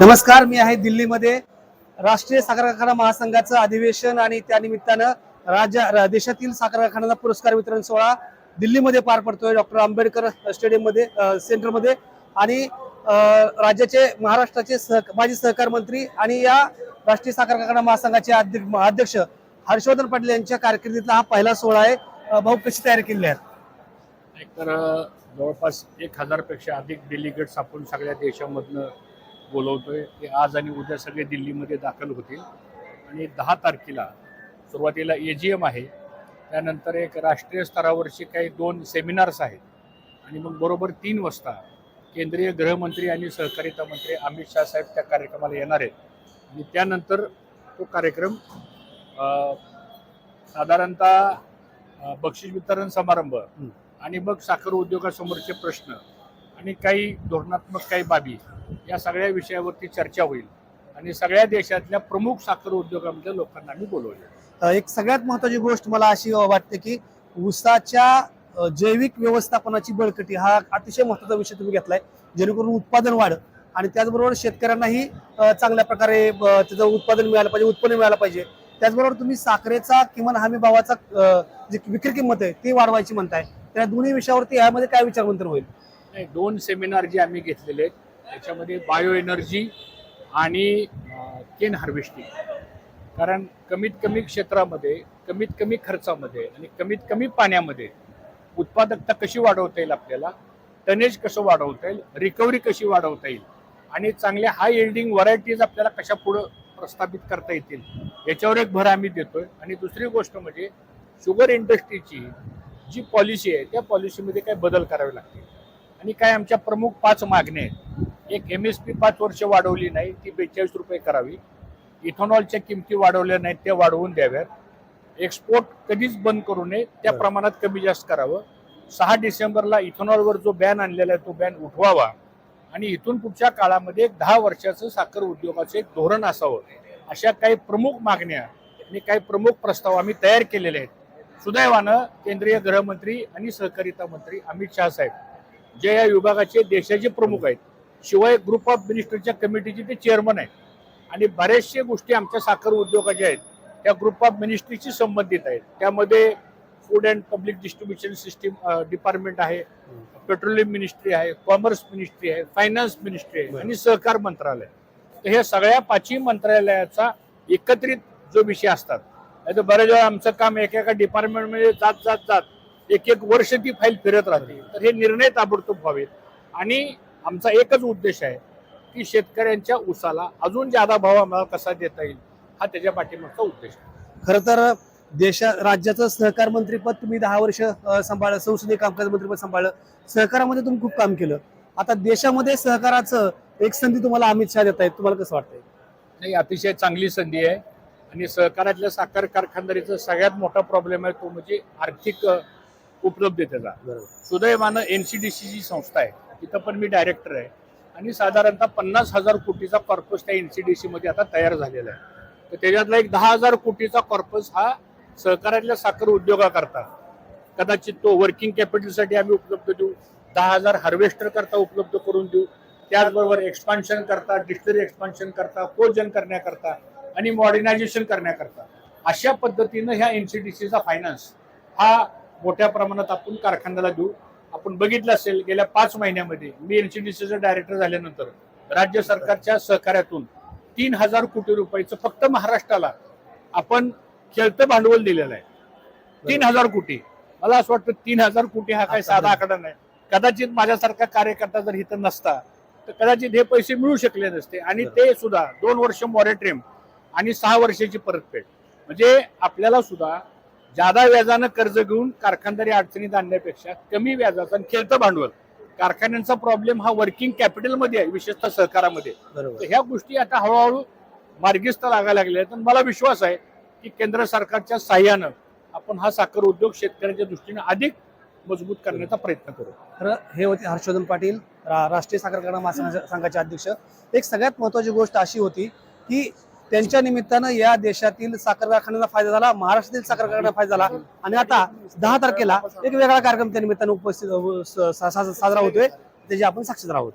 नमस्कार मी आहे दिल्लीमध्ये. राष्ट्रीय साखर कारखाना महासंघाचं अधिवेशन आणि त्यानिमित्तानं राज्य देशातील साखर कारखान्यांना पुरस्कार वितरण सोहळा दिल्लीमध्ये पार पडतोय. डॉक्टर आंबेडकर स्टेडियममध्ये सेंटरमध्ये आणि राज्याचे महाराष्ट्राचे सह माजी सहकार मंत्री आणि या राष्ट्रीय साखर कारखाना महासंघाचे अध्यक्ष अध्यक्ष हर्षवर्धन पाटील यांच्या कारकिर्दीतला हा पहिला सोहळा आहे. भाऊ कशी तयार केली आहे? तर जवळपास एक हजारपेक्षा अधिक डेलिगेट्स आपण सगळ्या देशामधनं बोलवतोय. ते आज आणि उद्या सगळे दिल्लीमध्ये दाखल होतील. आणि दहा तारखेला सुरुवातीला ए जी एम आहे. त्यानंतर एक राष्ट्रीय स्तरावरचे काही दोन सेमिनार्स आहेत. आणि मग बरोबर तीन वाजता केंद्रीय गृहमंत्री आणि सहकारिता मंत्री अमित शाह साहेब त्या कार्यक्रमाला येणार आहेत. आणि त्यानंतर तो कार्यक्रम साधारणतः बक्षीस वितरण समारंभ आणि मग साखर उद्योगासमोरचे प्रश्न आणि काही धोरणात्मक काही बाबी या सगळ्या विषयावरती चर्चा होईल. आणि सगळ्या देशातल्या प्रमुख साखर उद्योगामधल्या लोकांना आम्ही बोलवले. एक सगळ्यात महत्वाची गोष्ट मला अशी वाटते की ऊसाच्या जैविक व्यवस्थापनाची बळकटी हा अतिशय महत्त्वाचा विषय तुम्ही घेतलाय जेणेकरून उत्पादन वाढ आणि त्याचबरोबर शेतकऱ्यांनाही चांगल्या प्रकारे त्याचं उत्पादन मिळालं पाहिजे उत्पन्न मिळालं पाहिजे. त्याचबरोबर तुम्ही साखरेचा किमान हमी भावाचा जी विक्री किंमत आहे ती वाढवायची म्हणताय. त्या दोन्ही विषयावरती यामध्ये काय विचार होईल? नाही दोन सेमिनार जे आम्ही घेतलेले आहेत त्याच्यामध्ये बायो एनर्जी आणि केन हार्वेस्टिंग कारण कमीत कमी क्षेत्रामध्ये कमीत कमी खर्चामध्ये आणि कमीत कमी पाण्यामध्ये उत्पादकता कशी वाढवता येईल आपल्याला? टनेज कसं वाढवता येईल? रिकव्हरी कशी वाढवता येईल? आणि चांगल्या हाय एल्डिंग व्हरायटीज आपल्याला कशा पुढं प्रस्थापित करता येतील? याच्यावर एक भर आम्ही देतोय. आणि दुसरी गोष्ट म्हणजे शुगर इंडस्ट्रीची जी पॉलिसी आहे त्या पॉलिसीमध्ये काही बदल करावे लागतील. आणि काय आमच्या प्रमुख पाच मागण्या आहेत. एक एम एस पी पाच वर्ष वाढवली नाही ती बेचाळीस रुपये करावी. इथेनॉलच्या किमती वाढवल्या नाहीत त्या वाढवून द्याव्यात. एक्सपोर्ट कधीच बंद करू नये त्या. प्रमाणात कमी जास्त करावं. सहा डिसेंबरला इथेनॉलवर जो बॅन आणलेला आहे तो बॅन उठवावा. आणि इथून पुढच्या काळामध्ये एक दहा वर्षाचं साखर उद्योगाचं एक धोरण असावं. अशा काही प्रमुख मागण्या आणि काही प्रमुख प्रस्ताव आम्ही तयार केलेले आहेत. सुदैवानं केंद्रीय गृहमंत्री आणि सहकारिता मंत्री अमित शाह साहेब जे या विभागाचे देशाचे प्रमुख आहेत शिवाय ग्रुप ऑफ मिनिस्टरच्या कमिटीचे ते चेअरमन आहेत. आणि बऱ्याचशा गोष्टी आमच्या साखर उद्योगाच्या आहेत त्या ग्रुप ऑफ मिनिस्ट्रीशी संबंधित आहेत. त्यामध्ये food and public distribution system department आहे पेट्रोलियम मिनिस्ट्री आहे कॉमर्स मिनिस्ट्री आहे फायनान्स मिनिस्ट्री आहे आणि सहकार मंत्रालय. तर हे सगळ्या पाचही मंत्रालयाचा एकत्रित जो विषय असतात नाही तर बरेच वेळा आमचं काम एका एका डिपार्टमेंटमध्ये जात जात जात एक एक वर्ष ती फाईल फिरत राहते. तर हे निर्णय ताबडतोब व्हावेत. आणि आमचा एकच उद्देश आहे की शेतकऱ्यांच्या ऊसाला अजून जादा भाव आम्हाला कसा देता येईल हा त्याच्या पाठीमागचा उद्देश आहे. खर तर देशा राज्याचं सहकार मंत्रीपद तुम्ही दहा वर्ष सांभाळलं संसदीय कामकाज मंत्रीपद सांभाळलं. सहकारामध्ये तुम्ही खूप काम केलं. आता देशामध्ये सहकाराचं एक संधी तुम्हाला अमित शहा देत आहेत. तुम्हाला कसं वाटतंय? नाही अतिशय चांगली संधी आहे. आणि सहकारातल्या साखर कारखानदारीचा सगळ्यात मोठा प्रॉब्लेम आहे तो म्हणजे आर्थिक अ, उपलब्धतेचा बरोबर. सुदैवानं एन सी डी ची संस्था आहे. तिथं पण मी डायरेक्टर आहे. आणि साधारणतः पन्नास हजार कोटीचा कॉर्पस त्या एन सी डी सी मध्ये आता तयार झालेला आहे. तर त्याच्यातला एक दहा हजार कोटीचा कॉर्पस हा सहकारातल्या साखर उद्योगाकरता. कदाचित तो वर्किंग कॅपिटलसाठी आम्ही उपलब्ध देऊ. दहा हजार हार्वेस्टर करता उपलब्ध करून देऊ. त्याचबरोबर एक्सपान्शन करता डिस्टरी एक्सपान्शन करता कोजन करण्याकरता आणि मॉडर्नायझेशन करण्याकरता. अशा पद्धतीनं ह्या एनसीडीसीचा फायनान्स हा मोठ्या प्रमाणात आपण कारखान्याला देऊ. आपण बघितलं असेल गेल्या पाच महिन्यामध्ये मी एनसीडीसीचं डायरेक्टर झाल्यानंतर राज्य सरकारच्या सहकार्यातून तीन हजार कोटी रुपयाचं फक्त महाराष्ट्राला आपण खेळतं भांडवल दिलेलं आहे. तीन हजार कोटी. मला असं वाटतं तीन हजार कोटी हा काही साधा आकडा नाही. कदाचित माझ्यासारखा कार्यकर्ता जर इथं नसता तर कदाचित हे पैसे मिळू शकले नसते. आणि ते सुद्धा दोन वर्ष मॉरेट्रियम आणि सहा वर्षाची परतफेड. म्हणजे आपल्याला सुद्धा जादा व्याजानं कर्ज घेऊन कारखानदारी अडचणीत आणण्यापेक्षा कमी व्याजाचं आणि खेळतं भांडवल. कारखान्यांचा प्रॉब्लेम हा वर्किंग कॅपिटलमध्ये आहे विशेषतः सहकारामध्ये. तर ह्या गोष्टी आता हळूहळू मार्गिस्त लागायला लागल्या आहेत. आणि मला विश्वास आहे की केंद्र सरकारच्या साह्यानं आपण हा साखर उद्योग शेतकऱ्यांच्या दृष्टीने अधिक मजबूत करण्याचा प्रयत्न करू. खरं हे होते हर्षवर्धन पाटील राष्ट्रीय साखर कारखाना महासंघाचे संघाचे अध्यक्ष. एक सगळ्यात महत्वाची गोष्ट अशी होती की त्यांच्या निमित्तानं या देशातील साखर कारखान्याला फायदा झाला महाराष्ट्रातील साखर कारखान्याला फायदा झाला. आणि आता दहा तारखेला एक वेगळा कार्यक्रम त्या निमित्तानं उपस्थित साजरा होतोय त्याची आपण साक्षीदार आहोत.